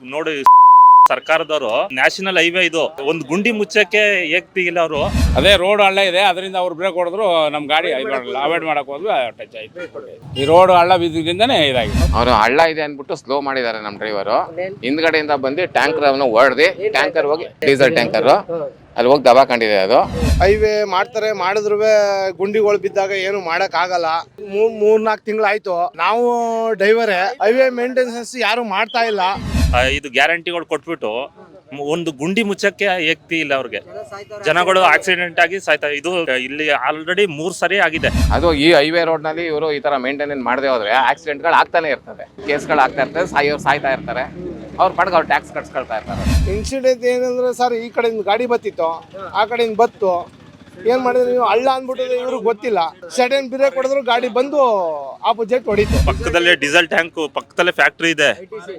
ನೋಡಿ ಸರ್ಕಾರದವರು national highway ಇದು. ಒಂದು ಗುಂಡಿ ಮುಚ್ಚಕ್ಕೆ ಏಕ್ ತೆಗಿಲ್ಲ ಅವರು. ಅದೇ ರೋಡ್ ಹಳ್ಳ ಇದೆ ಅದರಿಂದ ಅವ್ರು ಬ್ರೇಕ್ ಹೊಡೆದ್ರು ನಮ್ಮ ಗಾಡಿ ಅವಾಯ್ಡ್ ಮಾಡಕ್ ಹೋದ್ವಿ ಟಚ್ ಆಯ್ತು. ಈ ರೋಡ್ ಹಳ್ಳ ಬಿದ್ದಿದ್ದನೇ ಇದಾಗಿದೆ. ಅವರು ಹಳ್ಳ ಇದೆ ಅಂದ್ಬಿಟ್ಟು ಸ್ಲೋ ಮಾಡಿದ್ದಾರೆ ನಮ್ಮ ಡ್ರೈವರು ಹಿಂದ್ಗಡೆಯಿಂದ ಬಂದು ಟ್ಯಾಂಕರ್ ಅವನು ಹೊಡೆದಿ ಟ್ಯಾಂಕರ್ ಹೋಗಿ ಡೀಸೆಲ್ ಟ್ಯಾಂಕರ್ ಅಲ್ಲಿ ಹೋಗಿ ದಬಾಕೊಂಡಿದೆ ಅದು. ಹೈವೇ ಮಾಡ್ತಾರೆ ಮಾಡಿದ್ರು ಗುಂಡಿಗಳು ಬಿದ್ದಾಗ ಏನು ಮಾಡಕ್ ಆಗಲ್ಲ ಮೂರ್ ಮೂರ್ ನಾಲ್ಕು ತಿಂಗಳಾಯ್ತು. ನಾವು ಡ್ರೈವರೇ ಹೈವೇ ಮೇಂಟೆನೆನ್ಸ್ ಯಾರು ಮಾಡ್ತಾ ಇಲ್ಲ. ಇದು ಗ್ಯಾರಂಟಿಗಳು ಕೊಟ್ಬಿಟ್ಟು ಒಂದು ಗುಂಡಿ ಮುಚ್ಚಕ್ಕೆ ಏಕ್ತಿ ಇಲ್ಲ ಅವ್ರಿಗೆ. ಜನಗಳು ಆಕ್ಸಿಡೆಂಟ್ ಆಗಿ ಸಾಯ್ತಾ ಇದು ಇಲ್ಲಿ ಆಲ್ರೆಡಿ ಮೂರ್ ಸರಿ ಆಗಿದೆ. ಅದು ಈ ಹೈವೇ ರೋಡ್ನಲ್ಲಿ ಇವರು ಈ ತರ ಮೇಂಟೈನ್ ಮಾಡದೆ ಹೋದ್ರೆ ಆಕ್ಸಿಡೆಂಟ್ಗಳು ಆಗ್ತಾನೆ ಇರ್ತದೆ. ಕೇಸ್ಗಳು ಆಗ್ತಾ ಇರ್ತದೆ ಸಾಯೋರು ಸಾಯ್ತಾ ಇರ್ತಾರೆ. ಅವ್ರ ಪಡ್ಗ ಅವ್ರು ಟ್ಯಾಕ್ಸ್ ಕಟ್ಸ್ಕೊಳ್ತಾ ಇರ್ತಾರೆ. ಇನ್ಸಿಡೆಂಟ್ ಏನಂದ್ರೆ ಸರ್ ಈ ಕಡೆಯಿಂದ ಗಾಡಿ ಬತ್ತಿತ್ತು ಆ ಕಡೆಯಿಂದ ಬತ್ತು. ಏನ್ ಮಾಡಿದ್ರೆ ನೀವು? ಹಳ್ಳ ಅಂದ್ಬಿಟ್ಟು ಇವ್ರಿಗೆ ಗೊತ್ತಿಲ್ಲ. ಸಡನ್ ಬ್ರೇಕ್ ಹೊಡೆದ್ರು ಗಾಡಿ ಬಂದು ಆಪೋಸಿಟ್ ಹೊಡಿತು. ಪಕ್ಕದಲ್ಲೇ ಡೀಸೆಲ್ ಟ್ಯಾಂಕ್ ಪಕ್ಕದಲ್ಲೇ ಫ್ಯಾಕ್ಟ್ರಿ ಇದೆ.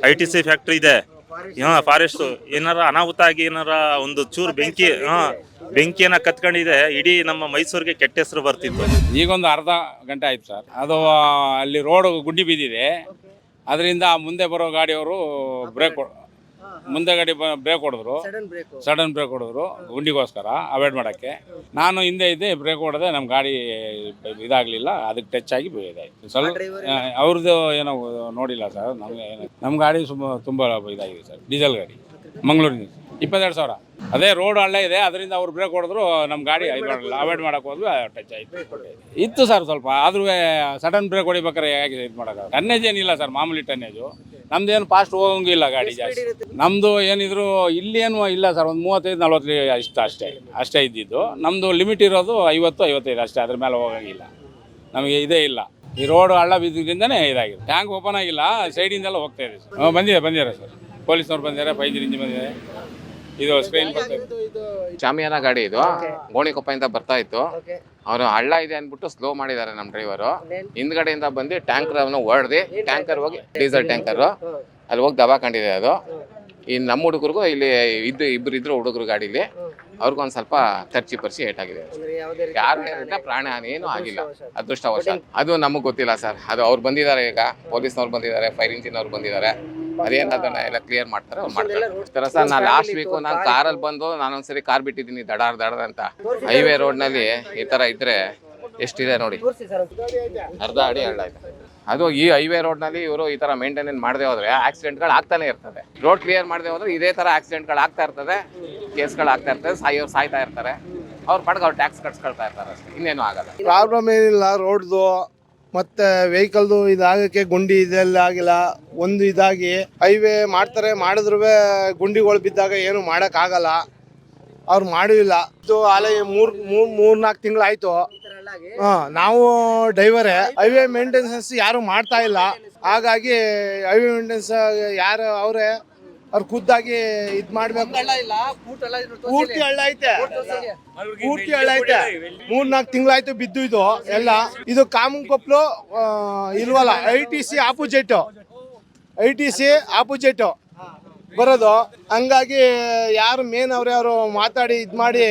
ಐ ಟಿ ಸಿ ಫ್ಯಾಕ್ಟ್ರಿ ಇದೆ. ಹಾ ಫಾರೆಸ್ಟ್ ಏನಾರ ಅನಾಹುತ ಆಗಿ ಏನಾರ ಒಂದು ಚೂರು ಬೆಂಕಿ ಹಾ ಬೆಂಕಿಯನ್ನ ಕತ್ಕೊಂಡಿದೆ ಇಡೀ ನಮ್ಮ ಮೈಸೂರಿಗೆ ಕೆಟ್ಟ ಹೆಸರು ಬರ್ತಿತ್ತು. ಈಗೊಂದು ಅರ್ಧ ಗಂಟೆ ಆಯ್ತು ಸರ್. ಅದು ಅಲ್ಲಿ ರೋಡ್ ಗುಂಡಿ ಬಿದ್ದಿದೆ. ಅದರಿಂದ ಮುಂದೆ ಬರೋ ಗಾಡಿಯವರು ಬ್ರೇಕ್ ಮುಂದೆ ಗಾಡಿ ಬ್ರೇಕ್ ಹೊಡೆದ್ರು. ಸಡನ್ ಬ್ರೇಕ್ ಹೊಡೆದ್ರು. ಗುಂಡಿಗೋಸ್ಕರ ಅವಾಯ್ಡ್ ಮಾಡೋಕ್ಕೆ. ನಾನು ಹಿಂದೆ ಇದ್ದೆ ಬ್ರೇಕ್ ಹೊಡೆದೆ ನಮ್ಮ ಗಾಡಿ ಇದಾಗಲಿಲ್ಲ. ಅದಕ್ಕೆ ಟಚ್ ಆಗಿ ಇದಾಯಿತು ಸ್ವಲ್ಪ ಅವ್ರದ್ದು ಏನೋ? ನೋಡಿಲ್ಲ ಸರ್ ನಮಗೆ ನಮ್ಮ ಗಾಡಿ ಸುಮ್ಮ ತುಂಬ ಇದಾಗಿದೆ ಸರ್ ಡೀಸೆಲ್ ಗಾಡಿ ಮಂಗಳೂರಿನ ಇಪ್ಪತ್ತೆರಡು ಸಾವಿರ. ಅದೇ ರೋಡ್ ಹಳ್ಳ ಇದೆ ಅದರಿಂದ ಅವ್ರು ಬ್ರೇಕ್ ಹೊಡೆದ್ರು ನಮ್ಮ ಗಾಡಿ ಅವಾಯ್ಡ್ ಮಾಡಕ್ಕೆ ಹೋದ್ವಿ ಟಚ್ ಆಯಿತು. ಇತ್ತು ಸರ್ ಸ್ವಲ್ಪ ಆದ್ರೂ ಸಡನ್ ಬ್ರೇಕ್ ಹೊಡಿಬೇಕಾರೆ ಹೇಗೆ ಇದು ಮಾಡೋಕೆ ಟನ್ನೇಜ್ ಏನಿಲ್ಲ ಸರ್ ಮಾಮೂಲಿ ಟನ್ನೇಜು ನಮ್ದೇನು ಫಾಸ್ಟ್ ಹೋಗಂಗಿಲ್ಲ ಗಾಡಿ ಜಾಸ್ತಿ. ನಮ್ಮದು ಏನಿದ್ರು ಇಲ್ಲೇನು ಇಲ್ಲ ಸರ್ ಒಂದು ಮೂವತ್ತೈದು ನಲ್ವತ್ತು ಇಷ್ಟ ಅಷ್ಟೇ ಅಷ್ಟೇ ಇದ್ದಿದ್ದು. ನಮ್ಮದು ಲಿಮಿಟ್ ಇರೋದು ಐವತ್ತು ಐವತ್ತೈದು ಅಷ್ಟೇ ಅದ್ರ ಮೇಲೆ ಹೋಗಂಗಿಲ್ಲ. ನಮಗೆ ಇದೇ ಇಲ್ಲ. ಈ ರೋಡ್ ಹಳ್ಳ ಬಿದ್ದಿದ್ದನೇ ಇದಾಗಿದೆ. ಟ್ಯಾಂಕ್ ಓಪನ್ ಆಗಿಲ್ಲ ಸೈಡಿಂದೆಲ್ಲ ಹೋಗ್ತಾ ಇದೆ ಸರ್ ಬಂದಿದೆ ಬಂದಿದ್ದಾರೆ ಸರ್ ಪೊಲೀಸ್ನವ್ರು ಬಂದಿದ್ದಾರೆ ಫೈವ್ ಇಂಜಿ ಬಂದಿದೆ ಇದು ಸ್ಕ್ರೀನ್ ಬರ್ತಾ ಇದೆ. ಶಾಮಿಯಾನ ಗಾಡಿ ಇದು. ಗೋಣಿಕೊಪ್ಪದಿಂದ ಬರ್ತಾ ಇತ್ತು. ಅವರು ಹಳ್ಳ ಇದೆ ಅಂದ್ಬಿಟ್ಟು ಸ್ಲೋ ಮಾಡಿದ್ದಾರೆ ನಮ್ಮ ಡ್ರೈವರು ಹಿಂದ್ಗಡೆಯಿಂದ ಬಂದು ಟ್ಯಾಂಕರ್ ಅವನು ಹೊಡೆದಿ ಟ್ಯಾಂಕರ್ ಹೋಗಿ ಡೀಸೆಲ್ ಟ್ಯಾಂಕರ್ ಅಲ್ಲಿ ಹೋಗಿ ದಬಾಕೊಂಡಿದೆ ಅದು. ಈ ನಮ್ಮ ಹುಡುಗರಿಗೂ ಇಲ್ಲಿ ಇದ್ದು ಇಬ್ರು ಇದ್ರು ಹುಡುಗರು ಗಾಡೀಲಿ ಅವ್ರಿಗೊಂದು ಸ್ವಲ್ಪ ತರ್ಚಿ ಪರ್ಚಿ ಏಟಾಗಿದೆ ಯಾರು ಏನಿಲ್ಲ ಪ್ರಾಣ ಹಾನಿ ಏನೂ ಆಗಿಲ್ಲ. ಅದೃಷ್ಟವಶ ಅದು ನಮಗೆ ಗೊತ್ತಿಲ್ಲ ಸರ್. ಅದು ಅವ್ರು ಬಂದಿದ್ದಾರೆ ಈಗ. ಪೊಲೀಸ್ನವ್ರು ಬಂದಿದ್ದಾರೆ ಫೈರ್ ಇಂಜಿನ್ ಅವ್ರು ಬಂದಿದ್ದಾರೆ. ಅದೇನು ಎಲ್ಲ ಕ್ಲಿಯರ್ ಮಾಡ್ತಾರೆ, ಅವ್ರು ಮಾಡ್ತಾರೆ. ಸರ್ ನಾನು ಲಾಸ್ಟ್ ವೀಕು ನಾನು ಕಾರಲ್ಲಿ ಬಂದು ನಾನೊಂದ್ಸರಿ ಕಾರ್ ಬಿಟ್ಟಿದ್ದೀನಿ, ದಡಾರ್ ದಡದ ಅಂತ. ಹೈವೇ ರೋಡ್ನಲ್ಲಿ ಈ ಥರ ಇದ್ರೆ ಎಷ್ಟಿದೆ ನೋಡಿ. ಅರ್ಧ ಅಡಿ ಹಳ್ಳ ಇದೆ. ಅದು ಈ ಹೈವೇ ರೋಡ್ನಲ್ಲಿ ಇವರು ಈ ಥರ ಮೇಂಟೆನೆನ್ಸ್ ಮಾಡದೆ ಹೋದ್ರೆ ಆಕ್ಸಿಡೆಂಟ್ಗಳು ಆಗ್ತಾನೆ ಇರ್ತದೆ. ರೋಡ್ ಕ್ಲಿಯರ್ ಮಾಡದೆ ಹೋದ್ರೆ ಇದೇ ಥರ ಆಕ್ಸಿಡೆಂಟ್ಗಳು ಆಗ್ತಾ ಇರ್ತದೆ ಕೇಸ್ಗಳು ಆಗ್ತಾ ಇರ್ತದೆ ಸಾಯೋರು ಸಾಯ್ತಾ ಇರ್ತಾರೆ. ಅವ್ರ ಪಡ್ಕ ಅವ್ರು ಟ್ಯಾಕ್ಸ್ ಕಟ್ಸ್ಕೊಳ್ತಾ ಇರ್ತಾರೆ ಇನ್ನೇನು ಆಗಲ್ಲ. ಪ್ರಾಬ್ಲಮ್ ಏನಿಲ್ಲ ರೋಡ್ದು ಮತ್ತೆ ವೆಹಿಕಲ್ದು ಇದಾಗಕ್ಕೆ ಗುಂಡಿ ಇದೆಲ್ಲ ಆಗಿಲ್ಲ. ಒಂದು ಇದಾಗಿ ಹೈವೇ ಮಾಡ್ತಾರೆ ಮಾಡಿದ್ರು ಗುಂಡಿಗಳು ಬಿದ್ದಾಗ ಏನು ಮಾಡೋಕ್ಕಾಗಲ್ಲ. ಅವ್ರು ಮಾಡಿಲ್ಲ. ಇದು ಆಲೆ ಮೂರ್ ಮೂರ್ ಮೂರ್ ನಾಲ್ಕು ತಿಂಗಳಾಯ್ತು. ಹಾ, ನಾವು ಡ್ರೈವರೇ ಹೈವೇ ಮೇಂಟೆನೆನ್ಸ್ ಯಾರು ಮಾಡ್ತಾ ಇಲ್ಲ. ಹಾಗಾಗಿ ಹೈವೇ ಮೇಂಟೆನೆನ್ಸ್ ಯಾರು, ಅವರೇ ಅವ್ರು ಖುದ್ದಾಗಿ ಇದ್ ಮಾಡ್ಬೇಕು. ಪೂರ್ತಿ ಹಳ್ಳ ಐತೆ. ಪೂರ್ತಿ ಹಳ್ಳ ಐತೆ. ಮೂರ್ ನಾಲ್ಕು ತಿಂಗಳಾಯ್ತು ಬಿದ್ದು ಇದು ಎಲ್ಲ. ಇದು ಕಾಮನ್ ಕೊಪ್ಲು ಇಲ್ವಲ್ಲ I T C opposite I T C opposite ಬರೋದು. ಹಂಗಾಗಿ ಯಾರು ಮೇನ್ ಅವ್ರೆ ಅವರು ಮಾತಾಡಿ ಇದು ಮಾಡಿ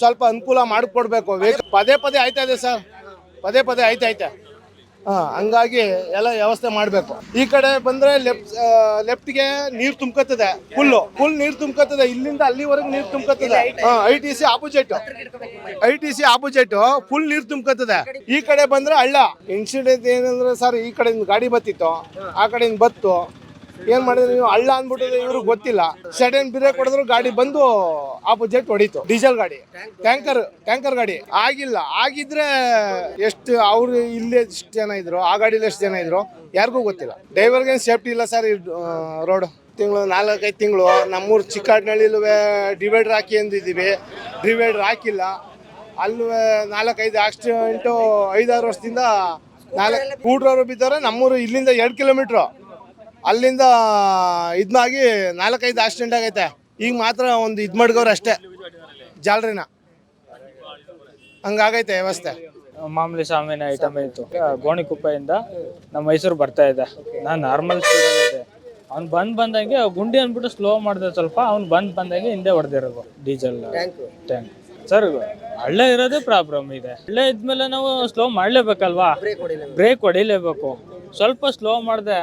ಸ್ವಲ್ಪ ಅನುಕೂಲ ಮಾಡಿಕೊಡ್ಬೇಕು. ಪದೇ ಪದೇ ಆಯ್ತಾ ಇದೆ ಸರ್. ಪದೇ ಪದೇ ಆಯ್ತಾ ಐತೆ. ಹಂಗಾಗಿ ಎಲ್ಲ ವ್ಯವಸ್ಥೆ ಮಾಡಬೇಕು. ಈ ಕಡೆ ಬಂದ್ರೆ ಲೆಫ್ಟ್ ಲೆಫ್ಟ್ಗೆ ನೀರು ತುಂಬ್ಕತ್ತದೆ ಫುಲ್ಲು ಫುಲ್ ನೀರು ತುಂಬ್ಕತ್ತದೆ. ಇಲ್ಲಿಂದ ಅಲ್ಲಿವರೆಗೆ ನೀರು ತುಂಬ್ಕತ್ತದೆ. I T C opposite I T C opposite full ನೀರು ತುಂಬ್ಕತ್ತದೆ. ಈ ಕಡೆ ಬಂದ್ರೆ ಹಳ್ಳ. ಇನ್ಸಿಡೆಂಟ್ ಏನಂದ್ರೆ ಸರ್ ಈ ಕಡೆಯಿಂದ ಗಾಡಿ ಬತ್ತಿತ್ತು ಆ ಕಡೆಯಿಂದ ಬತ್ತು. ಏನ್ ಮಾಡಿದ್ರೆ ನೀವು? ಹಳ್ಳ ಅಂದ್ಬಿಟ್ಟು ಇವ್ರಿಗೆ ಗೊತ್ತಿಲ್ಲ. ಸಡನ್ ಬ್ರೇಕ್ ಹೊಡೆದ್ರು ಗಾಡಿ ಬಂದು ಆಪೋಸಿಟ್ ಹೊಡಿತು. ಡೀಸೆಲ್ ಗಾಡಿ. ಟ್ಯಾಂಕರ್ ಟ್ಯಾಂಕರ್ ಗಾಡಿ. ಆಗಿಲ್ಲ. ಆಗಿದ್ರೆ ಎಷ್ಟು ಅವ್ರು ಇಲ್ಲೇ ಎಷ್ಟು ಜನ ಇದ್ರು? ಆ ಗಾಡಿಲಿ ಎಷ್ಟು ಜನ ಇದ್ರು? ಯಾರಿಗೂ ಗೊತ್ತಿಲ್ಲ. ಡ್ರೈವರ್ಗೆ ಸೇಫ್ಟಿ ಇಲ್ಲ ಸರ್ ರೋಡ್ ತಿಂಗಳು, ನಾಲ್ಕೈದು ತಿಂಗಳು. ನಮ್ಮೂರು ಚಿಕ್ಕಾಡ್ನಳ್ಳಿಲೂ ಡಿವೈಡರ್ ಹಾಕಿ ಅಂದಿದ್ದೀವಿ. ಡಿವೈಡರ್ ಹಾಕಿಲ್ಲ. ಅಲ್ಲೂ ನಾಲ್ಕೈದು ಆಕ್ಸಿಡೆಂಟು ಐದಾರು ವರ್ಷದಿಂದ ನಾಲ್ಕು ಕೂಡ್ರವರು ಬಿದ್ದವ್ರೆ. ನಮ್ಮೂರು ಇಲ್ಲಿಂದ ಎರಡು ಕಿಲೋಮೀಟ್ರು ಅಲ್ಲಿಂದ ಇದನ್ನಾಗಿ ನಾಲ್ಕೈದು ಆಕ್ಸಿಡೆಂಟ್ ಆಗೈತೆ. ಈಗ ಮಾತ್ರ ಒಂದು ಇದು ಮಾಡ್ಕವ್ರೆ ಅಷ್ಟೇ. ಜಾಲ್ರಿನ. ಹಂಗಾಗೈತೆ ವ್ಯವಸ್ಥೆ. ಮಾಮೂಲಿ ಸಾಮಾನ್ಯ ಐಟಮ್ ಇತ್ತು. ಗೋಣಿಕುಪ್ಪೆಯಿಂದ ನಮ್ಮ ಮೈಸೂರು ಬರ್ತಾ ಇದ್ದೆ ನಾನು ನಾರ್ಮಲ್ ಇದೆ. ಅವ್ನು ಬಂದು ಬಂದಂಗೆ ಗುಂಡಿ ಅಂದ್ಬಿಟ್ಟು ಸ್ಲೋ ಮಾಡಿದೆ ಸ್ವಲ್ಪ. ಅವ್ನು ಬಂದು ಬಂದಂಗೆ ಹಿಂದೆ ಹೊಡೆದಿರೋದು ಡೀಸೆಲ್ ಟ್ಯಾಂಕ್ ಸರ್ ಹಳ್ಳ ಇರೋದೇ ಪ್ರಾಬ್ಲಮ್ ಇದೆ. ಹಳ್ಳ ಇದ್ಮೇಲೆ ನಾವು ಸ್ಲೋ ಮಾಡಲೇಬೇಕಲ್ವಾ? ಬ್ರೇಕ್ ಹೊಡಿಲೇಬೇಕು. ಸ್ವಲ್ಪ ಸ್ಲೋ ಮಾಡಿದೆ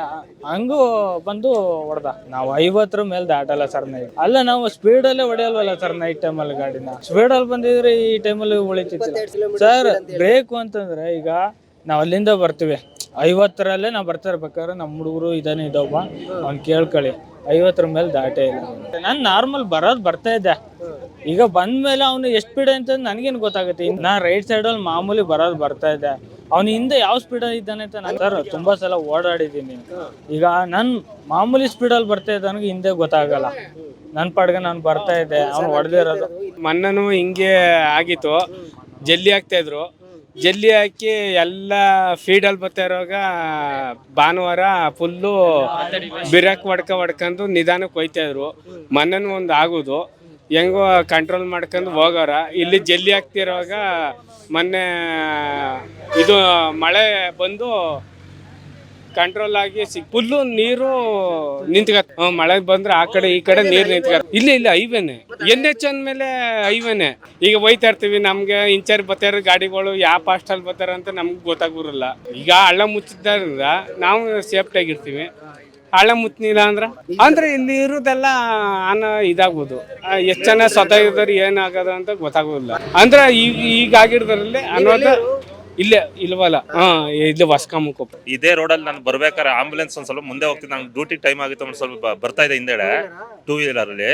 ಹಂಗೂ ಬಂದು ಹೊಡೆದ. ನಾವು ಐವತ್ತರ ಮೇಲೆ ದಾಟಲ್ಲ ಸರ್ ನೈಟ್ ಅಲ್ಲ ನಾವು ಸ್ಪೀಡಲ್ಲೇ ಹೊಡೆಯಲ್ವಲ್ಲ ಸರ್ ನೈಟ್ ಟೈಮಲ್ಲಿ ಗಾಡಿನ. ಸ್ಪೀಡಲ್ಲಿ ಬಂದಿದ್ರೆ ಈ ಟೈಮಲ್ಲಿ ಉಳಿತಿತ್ತು ಸರ್ ಬ್ರೇಕು ಅಂತಂದ್ರೆ ಈಗ ನಾವು ಅಲ್ಲಿಂದ ಬರ್ತೀವಿ. ಐವತ್ತರಲ್ಲೇ ನಾವು ಬರ್ತಾ ಇರ್ಬೇಕಾದ್ರೆ ನಮ್ಮ ಹುಡುಗರು ಇದಾನೆ ಇದೊಬ್ಬ ಅವ್ನು ಕೇಳ್ಕೊಳ್ಳಿ ಐವತ್ತರ ಮೇಲೆ ದಾಟೇ ಇಲ್ಲ. ನಾನು ನಾರ್ಮಲ್ ಬರೋದು ಬರ್ತಾ ಇದ್ದೆ. ಈಗ ಬಂದ್ಮೇಲೆ ಅವನು ಎಷ್ಟು ಸ್ಪೀಡ್ ಅಂತ ನನಗೇನು ಗೊತ್ತಾಗುತ್ತೆ. ನಾ ರೈಟ್ ಸೈಡಲ್ಲಿ ಮಾಮೂಲಿ ಬರೋದು ಬರ್ತಾ ಇದ್ದೆ. ಅವ್ನು ಹಿಂದೆ ಯಾವ ಸ್ಪೀಡಲ್ಲಿ ಇದ್ದಾನೆ ಅಂತ ನಾನು ಸರ್ ತುಂಬ ಸಲ ಓಡಾಡಿದ್ದೀನಿ. ಈಗ ನನ್ ಮಾಮೂಲಿ ಸ್ಪೀಡಲ್ಲಿ ಬರ್ತಾ ಇದ್ದ ಹಿಂದೆ ಗೊತ್ತಾಗಲ್ಲ. ನನ್ನ ಪಾಡ್ಗೆ ನಾನು ಬರ್ತಾ ಇದ್ದೆ ಅವ್ನು ಹೊಡೆದಿರೋದು ಮಣ್ಣನು ಹಿಂಗೆ ಆಗಿತ್ತು. ಜಲ್ಲಿ ಹಾಕ್ತಾ ಇದ್ರು. ಜಲ್ಲಿ ಹಾಕಿ ಎಲ್ಲ ಫೀಡಲ್ಲಿ ಬರ್ತಾ ಇರುವಾಗ ಭಾನುವಾರ ಫುಲ್ಲು ಬಿರಕ್ ಹೊಡ್ಕ ಹೊಡ್ಕೊಂಡು ನಿಧಾನಕ್ಕೆ ಹೋಯ್ತಾ ಇದ್ರು. ಮನ್ನನು ಒಂದು ಆಗೋದು. ಹೆಂಗೋ ಕಂಟ್ರೋಲ್ ಮಾಡ್ಕೊಂಡು ಹೋಗೋರ. ಇಲ್ಲಿ ಜಲ್ಲಿ ಆಗ್ತಿರುವಾಗ ಮೊನ್ನೆ, ಇದು ಮಳೆ ಬಂದು ಕಂಟ್ರೋಲ್ ಆಗಿ ಸಿಕ್ ಫುಲ್ಲು ನೀರು ನಿಂತ್ಕತ್ ಮಳೆ ಬಂದ್ರೆ ಆ ಕಡೆ ಈ ಕಡೆ ನೀರು ನಿಂತ್ಕತ್. ಇಲ್ಲ ಇಲ್ಲ ಹೈವೇನೆ ಎನ್ ಎಚ್ ಅಂದ್ಮೇಲೆ ಹೈವೇನೆ ಈಗ ಹೋಯ್ತಾ ಇರ್ತೀವಿ, ನಮ್ಗೆ ಇಂಚಾರ್ ಬರ್ತಾರ, ಗಾಡಿಗಳು ಯಾವ ಫಾಸ್ಟಲ್ಲಿ ಬರ್ತಾರ ಅಂತ ನಮ್ಗೆ ಗೊತ್ತಾಗ್ಬಿರಲ್ಲ ಈಗ ಹಳ್ಳ ಮುಚ್ಚಿದ್ದರಿಂದ ನಾವು ಸೇಫ್ಟಿ ಹಳ್ಳ ಮುಚ್ಚಲಿಲ್ಲ ಅಂದ್ರೆ? ಅಂದ್ರೆ ಇಲ್ಲಿ ಇರೋದೆಲ್ಲ ಅನ್ನ ಇದಾಗ್ಬೋದು. ಎಷ್ಟು ಜನ ಸ್ವತಃ ಇದ್ದಾರೆ ಏನಾಗದ ಅಂತ ಗೊತ್ತಾಗೋದಿಲ್ಲ. ಅಂದ್ರೆ ಈಗ ಈಗ ಆಗಿರೋದ್ರಲ್ಲಿ ಅನ್ನೋದು ಇಲ್ಲೇ, ಇಲ್ವಲ್ಲ? ಹಾ, ಇಲ್ಲಿ ವಸ್ಕಾಮಕ್ಕ ಇದೇ ರೋಡಲ್ಲಿ ನಾನು ಬರ್ಬೇಕಾದ್ರೆ ಆಂಬುಲೆನ್ಸ್ ಒಂದ್ ಸ್ವಲ್ಪ ಮುಂದೆ ಹೋಗ್ತೀನಿ. ನಂಗೆ ಡ್ಯೂಟಿ ಟೈಮ್ ಆಗಿತ್ತು, ಒಂದ್ ಸ್ವಲ್ಪ ಬರ್ತಾ ಇದೆ ಹಿಂದೆಡೆ ಟೂ ವೀಲರ್ ಅಲ್ಲಿ.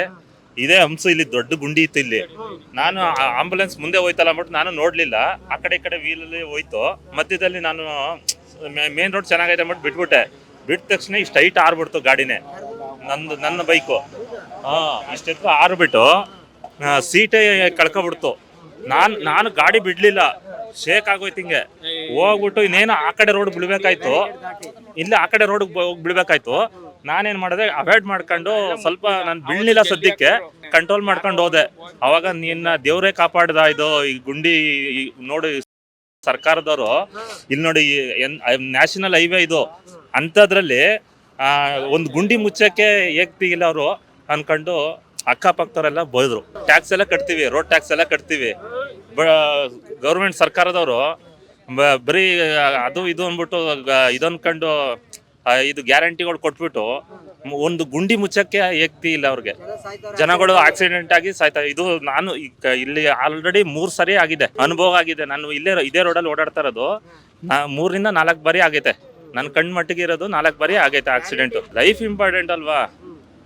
ಇದೇ ಹಂಸು ಇಲ್ಲಿ ದೊಡ್ಡ ಗುಂಡಿ ಇತ್ತು ಇಲ್ಲಿ. ನಾನು ಆಂಬುಲೆನ್ಸ್ ಮುಂದೆ ಹೋಯ್ತಲ್ಲ ಅಂದ್ಬಿಟ್ಟು ನಾನು ನೋಡ್ಲಿಲ್ಲ. ಆ ಕಡೆ ಈ ಕಡೆ ವೀಲಲ್ಲಿ ಹೋಯ್ತು. ಮಧ್ಯದಲ್ಲಿ ನಾನು ಮೇನ್ ರೋಡ್ ಚೆನ್ನಾಗೈತೆ ಅಂದ್ಬಿಟ್ಟು ಬಿಟ್ಬಿಟ್ಟೆ. ಬಿಟ್ಟ ತಕ್ಷಣ ಇಷ್ಟು ಹೈಟ್ ಆರ್ಬಿಡ್ತು ಗಾಡಿನೇ. ನಂದು, ನನ್ನ ಬೈಕು. ಹಾ ಇಷ್ಟೆತ್ತು ಆರ್ಬಿಟ್ಟು ಸೀಟೇ ಕಳ್ಕೊಬಿಡ್ತು. ನಾನು ನಾನು ಗಾಡಿ ಬಿಡ್ಲಿಲ್ಲ. ಶೇಕ್ ಆಗೋಯ್ತು ಹಿಂಗೆ. ಹೋಗ್ಬಿಟ್ಟು ಇನ್ನೇನು ಆ ಕಡೆ ರೋಡ್ ಬಿಡ್ಬೇಕಾಯ್ತು ಇಲ್ಲ ಆ ಕಡೆ ರೋಡ್ ಬಿಡ್ಬೇಕಾಯ್ತು ನಾನೇನ್ ಮಾಡಿದೆ ಅವಾಯ್ಡ್ ಮಾಡ್ಕೊಂಡು ಸ್ವಲ್ಪ ನಾನು ಬೀಳಲಿಲ್ಲ ಸದ್ಯಕ್ಕೆ ಕಂಟ್ರೋಲ್ ಮಾಡ್ಕೊಂಡು ಹೋದೆ. ಅವಾಗ ನಿನ್ನ ದೇವ್ರೇ ಕಾಪಾಡ್ದ ಇದು, ಈ ಗುಂಡಿ ನೋಡಿ, ಸರ್ಕಾರದವರು. ಇಲ್ಲಿ ನೋಡಿ ನ್ಯಾಷನಲ್ ಹೈವೇ ಇದು. ಅಂಥದ್ರಲ್ಲಿ ಒಂದು ಗುಂಡಿ ಮುಚ್ಚಕ್ಕೆ ಏಕ್ತಿಗಿಲ್ಲ ಅವರು ಅನ್ಕೊಂಡು ಅಕ್ಕಪಕ್ಕದವರೆಲ್ಲ ಬೈದ್ರು. ಟ್ಯಾಕ್ಸ್ ಎಲ್ಲ ಕಟ್ತೀವಿ ರೋಡ್ ಟ್ಯಾಕ್ಸ್ ಎಲ್ಲ ಕಟ್ತೀವಿ. ಗೌರ್ಮೆಂಟ್ ಸರ್ಕಾರದವರು ಬ- ಬರೀ, ಅದು ಇದು ಅಂದ್ಬಿಟ್ಟು ಇದನ್ಕೊಂಡು ಇದು ಗ್ಯಾರಂಟಿಗಳು ಕೊಟ್ಬಿಟ್ಟು ಒಂದು ಗುಂಡಿ ಮುಚ್ಚಕ್ಕೆ ಏಕ್ತಿ ಇಲ್ಲ ಅವ್ರಿಗೆ. ಜನಗಳು ಆಕ್ಸಿಡೆಂಟ್ ಆಗಿ ಸಾಯ್ತಾ, ಇದು ನಾನು ಇಲ್ಲಿ ಆಲ್ರೆಡಿ ಮೂರ್ ಸರಿ ಆಗಿದೆ. ಅನುಭವ ಆಗಿದೆ. ನಾನು ಇಲ್ಲೇ, ಇದೇ ರೋಡಲ್ಲಿ ಓಡಾಡ್ತಾ ಇರೋದು. ನಾ ಮೂರಿಂದ ನಾಲ್ಕು ಬಾರಿ ಆಗೈತೆ. ನನ್ನ ಕಣ್ ಮಟ್ಟಿಗೆ ಇರೋದು ನಾಲ್ಕು ಬಾರಿ ಆಗೈತೆ ಆಕ್ಸಿಡೆಂಟ್ ಲೈಫ್ ಇಂಪಾರ್ಟೆಂಟ್ ಅಲ್ವಾ?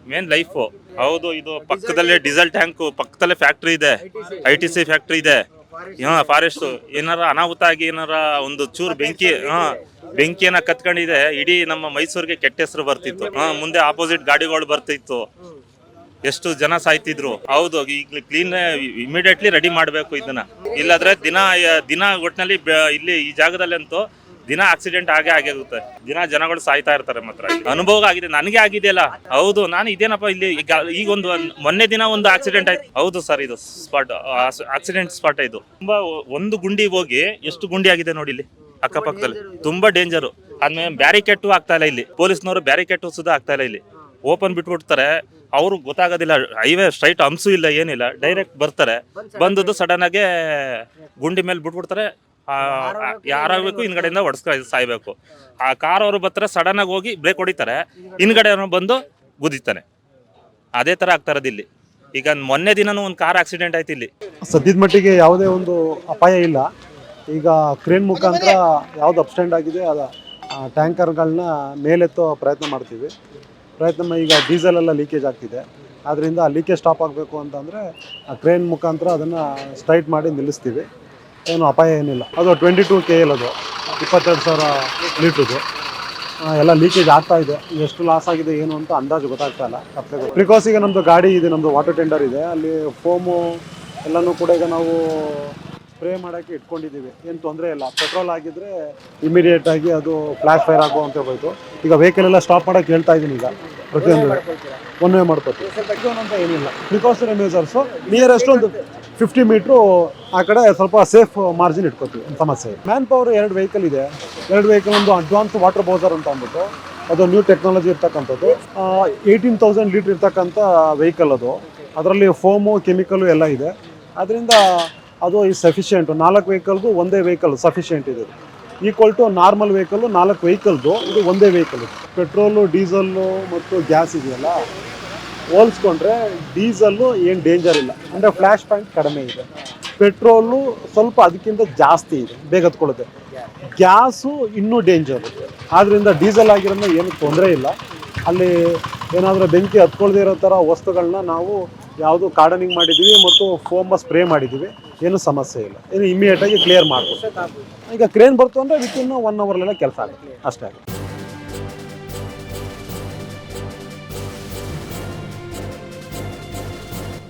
ಮೇನ್ ಲೈಫು ಹೌದು, ಇದು ಪಕ್ಕದಲ್ಲೇ ಡೀಸೆಲ್ ಟ್ಯಾಂಕು ಪಕ್ಕದಲ್ಲೇ ಫ್ಯಾಕ್ಟ್ರಿ ಇದೆ. ಐ ಟಿ ಸಿ ಫ್ಯಾಕ್ಟ್ರಿ ಇದೆ. ಹಾ ಫಾರೆಸ್ಟ್ ಏನಾರ ಅನಾಹುತ ಆಗಿ ಏನಾರ ಒಂದು ಚೂರು ಬೆಂಕಿ, ಹಾ, ಬೆಂಕಿಯನ್ನ ಕತ್ಕೊಂಡಿದೆ. ಇಡೀ ನಮ್ಮ ಮೈಸೂರಿಗೆ ಕೆಟ್ಟ ಹೆಸರು ಬರ್ತಿತ್ತು. ಹಾ, ಮುಂದೆ ಆಪೋಸಿಟ್ ಗಾಡಿಗಳು ಬರ್ತಿತ್ತು. ಎಷ್ಟು ಜನ ಸಾಯ್ತಿದ್ರು. ಹೌದು ಈಗ ಕ್ಲೀನ್ ಇಮಿಡಿಯೇಟ್ಲಿ ರೆಡಿ ಮಾಡಬೇಕು ಇದನ್ನ. ಇಲ್ಲಾದ್ರೆ ದಿನ ದಿನ ಒಟ್ಟಿನಲ್ಲಿ ಇಲ್ಲಿ ಈ ಜಾಗದಲ್ಲಂತೂ ದಿನ ಆಕ್ಸಿಡೆಂಟ್ ಆಗೇ ಆಗಿರುತ್ತೆ. ದಿನ ಜನಗಳು ಸಾಯ್ತಾ ಇರ್ತಾರೆ ಮಾತ್ರ. ಅನುಭವ ಆಗಿದೆ, ನನಗೆ ಆಗಿದೆಯಲ್ಲ? ಹೌದು, ನಾನು ಇದೇನಪ್ಪ ಇಲ್ಲಿ ಈಗ ಒಂದು ಮೊನ್ನೆ ದಿನ ಒಂದು ಆಕ್ಸಿಡೆಂಟ್ ಆಯ್ತು. ಹೌದು ಸರ್ ಇದು ಸ್ಪಾಟ್ ಆಕ್ಸಿಡೆಂಟ್ ಸ್ಪಾಟ್ ಇದು. ತುಂಬಾ ಒಂದು ಗುಂಡಿ ಹೋಗಿ ಎಷ್ಟು ಗುಂಡಿ ಆಗಿದೆ ನೋಡಿ ಇಲ್ಲಿ, ಅಕ್ಕಪಕ್ಕದಲ್ಲಿ. ತುಂಬಾ ಡೇಂಜರು ಆದ್ಮೇಲೆ ಬ್ಯಾರಿಕೇಟು ಆಗ್ತಾ ಇಲ್ಲ ಇಲ್ಲಿ. ಪೊಲೀಸ್ನವರು ಬ್ಯಾರಿಕೇಟು ಸುದ ಆಗ್ತಾ ಇಲ್ಲ ಇಲ್ಲಿ. ಓಪನ್ ಬಿಟ್ಬಿಡ್ತಾರೆ. ಅವ್ರಿಗೆ ಗೊತ್ತಾಗೋದಿಲ್ಲ ಹೈವೇ ಸ್ಟ್ರೈಟ್ ಅಂಸು ಇಲ್ಲ, ಏನಿಲ್ಲ. ಡೈರೆಕ್ಟ್ ಬರ್ತಾರೆ. ಬಂದದ್ದು ಸಡನ್ ಆಗಿ ಗುಂಡಿ ಮೇಲೆ ಬಿಟ್ಬಿಡ್ತಾರೆ. ಯಾರಾಗಬೇಕು ಹಿಂದ್ಗಡೆಯಿಂದ ಹೊಡ್ಸ್ಕ ಸಾಯ್ಬೇಕು. ಆ ಕಾರ್ ಅವರು ಬರ್ತಾರೆ ಸಡನ್ ಆಗಿ ಹೋಗಿ ಬ್ರೇಕ್ ಹೊಡಿತಾರೆ. ಹಿಂದ್ಗಡೆ ಅವ್ನು ಬಂದು ಗುದಿತಾನೆ ಅದೇ ತರ ಆಗ್ತಾ ಇರೋದು ಇಲ್ಲಿ. ಈಗ ಮೊನ್ನೆ ದಿನನೂ ಒಂದು ಕಾರ್ ಆಕ್ಸಿಡೆಂಟ್ ಆಯ್ತು ಇಲ್ಲಿ. ಸದ್ಯದ ಮಟ್ಟಿಗೆ ಯಾವುದೇ ಒಂದು ಅಪಾಯ ಇಲ್ಲ. ಈಗ ಕ್ರೇನ್ ಮುಖಾಂತರ ಯಾವ್ದು ಅಪ್ಸ್ಟ್ಯಾಂಡ್ ಆಗಿದೆ ಅದ ಟ್ಯಾಂಕರ್ಗಳನ್ನ ಮೇಲೆತ್ತೋ ಪ್ರಯತ್ನ ಮಾಡ್ತೀವಿ. ಪ್ರಯತ್ನ ಈಗ ಡೀಸೆಲ್ ಎಲ್ಲ ಲೀಕೇಜ್ ಆಗ್ತಿದೆ. ಆದ್ದರಿಂದ ಲೀಕೇಜ್ ಸ್ಟಾಪ್ ಆಗಬೇಕು ಅಂತಂದರೆ ಆ ಕ್ರೇನ್ ಮುಖಾಂತರ ಅದನ್ನು ಸ್ಟ್ರೈಟ್ ಮಾಡಿ ನಿಲ್ಲಿಸ್ತೀವಿ. ಏನು ಅಪಾಯ ಏನಿಲ್ಲ. ಅದು ಟ್ವೆಂಟಿ ಟು ಕೆ ಎಲ್ ಅದು. ಇಪ್ಪತ್ತೆರಡು ಸಾವಿರ ಲೀಟ್ರದು. ಎಲ್ಲ ಲೀಕೇಜ್ ಆಗ್ತಾ ಇದೆ. ಎಷ್ಟು ಲಾಸ್ ಆಗಿದೆ ಏನು ಅಂತ ಅಂದಾಜು ಗೊತ್ತಾಗ್ತಾ ಇಲ್ಲ. ಪ್ರಿಕಾಸ್ ಈಗ ನಮ್ಮದು ಗಾಡಿ ಇದೆ ನಮ್ಮದು ವಾಟರ್ ಟೆಂಡರ್ ಇದೆ. ಅಲ್ಲಿ ಫೋಮು ಎಲ್ಲನೂ ಕೂಡ ಈಗ ನಾವು ಸ್ಪ್ರೇ ಮಾಡೋಕ್ಕೆ ಇಟ್ಕೊಂಡಿದ್ದೀವಿ. ಏನು ತೊಂದರೆ ಇಲ್ಲ. ಪೆಟ್ರೋಲ್ ಆಗಿದ್ರೆ ಇಮಿಡಿಯೇಟ್ ಆಗಿ ಅದು ಫ್ಲಾಶ್ ಫೈರ್ ಆಗೋ ಅಂತ ಹೋಯ್ತು ಈಗ ವೆಹಿಕಲ್ ಎಲ್ಲ ಸ್ಟಾಪ್ ಮಾಡೋಕ್ಕೆ ಹೇಳ್ತಾ ಇದ್ದೀನಿ ಈಗ. ಪ್ರತಿಯೊಂದು. ಒನ್ ವೇ ಮಾಡ್ಕೊತೀವಿ. ಏನಿಲ್ಲ ಪ್ರಿಕಾಷನರಿ ಮೆಜರ್ಸು ನಿಯರೆಸ್ಟ್ ಒಂದು ಫಿಫ್ಟಿ ಮೀಟ್ರು ಆ ಕಡೆ ಸ್ವಲ್ಪ ಸೇಫ್ ಮಾರ್ಜಿನ್ ಇಟ್ಕೋತೀವಿ ಸಮಸ್ಯೆ ಮ್ಯಾನ್ ಪವರ್ ಎರಡು ವೆಹಿಕಲ್ ಇದೆ. ಎರಡು ವೆಹಿಕಲ್ ಒಂದು ಅಡ್ವಾನ್ಸ್ ವಾಟರ್ ಬೌಸರ್ ಅಂತ ಅಂದ್ಬಿಟ್ಟು, ಅದು ನ್ಯೂ ಟೆಕ್ನಾಲಜಿ ಇರ್ತಕ್ಕಂಥದ್ದು. ಏಯ್ಟೀನ್ ತೌಸಂಡ್ ಲೀಟ್ರ್ ಇರ್ತಕ್ಕಂಥ ವೆಹಿಕಲ್ ಅದು. ಅದರಲ್ಲಿ ಫೋಮು ಕೆಮಿಕಲು ಎಲ್ಲ ಇದೆ. ಅದರಿಂದ ಅದು ಈ ಸಫಿಷಿಯೆಂಟು ನಾಲ್ಕು ವೆಹಿಕಲ್ಗೂ ಒಂದೇ ವೆಹಿಕಲ್ ಸಫಿಷಿಯೆಂಟ್ ಇದೆ. ಈಕ್ವಲ್ ಟು ನಾರ್ಮಲ್ ವೆಹಿಕಲ್ ನಾಲ್ಕು ವೆಹಿಕಲ್ದು ಇದು ಒಂದೇ ವೆಹಿಕಲ್ ಪೆಟ್ರೋಲು ಡೀಸಲ್ಲು ಮತ್ತು ಗ್ಯಾಸ್ ಇದೆಯಲ್ಲ ಹೋಲಿಸ್ಕೊಂಡ್ರೆ ಡೀಸಲ್ಲು ಏನು ಡೇಂಜರ್ ಇಲ್ಲ. ಅಂದರೆ ಫ್ಲ್ಯಾಶ್ ಪಾಯಿಂಟ್ ಕಡಿಮೆ ಇದೆ. ಪೆಟ್ರೋಲು ಸ್ವಲ್ಪ ಅದಕ್ಕಿಂತ ಜಾಸ್ತಿ ಇದೆ ಬೇಗ ಹತ್ಕೊಳ್ಳುತ್ತೆ ಗ್ಯಾಸು ಇನ್ನೂ ಡೇಂಜರು ಆದ್ದರಿಂದ ಡೀಸೆಲ್ ಆಗಿರೋದ್ರಿಂದ ಏನು ತೊಂದರೆ ಇಲ್ಲ. ಅಲ್ಲಿ ಏನಾದರೂ ಬೆಂಕಿ ಹತ್ಕೊಳ್ದೇ ಇರೋ ಥರ ವಸ್ತುಗಳನ್ನ ನಾವು ಯಾವುದು ಕಾರ್ಡನಿಂಗ್ ಮಾಡಿದ್ದೀವಿ ಮತ್ತು ಫೋಮ ಸ್ಪ್ರೇ ಮಾಡಿದ್ದೀವಿ ಏನು ಸಮಸ್ಯೆ ಇಲ್ಲ. ಏನು ಇಮಿಡಿಯೇಟಾಗಿ ಕ್ಲಿಯರ್ ಮಾಡ್ಬೋದು. ಈಗ ಕ್ರೇನ್ ಬರ್ತು ಅಂದರೆ ವಿತಿನ್ ಒನ್ ಅವರ್ಲೆಲ್ಲ ಕೆಲಸ ಆಗುತ್ತೆ. ಅಷ್ಟೇ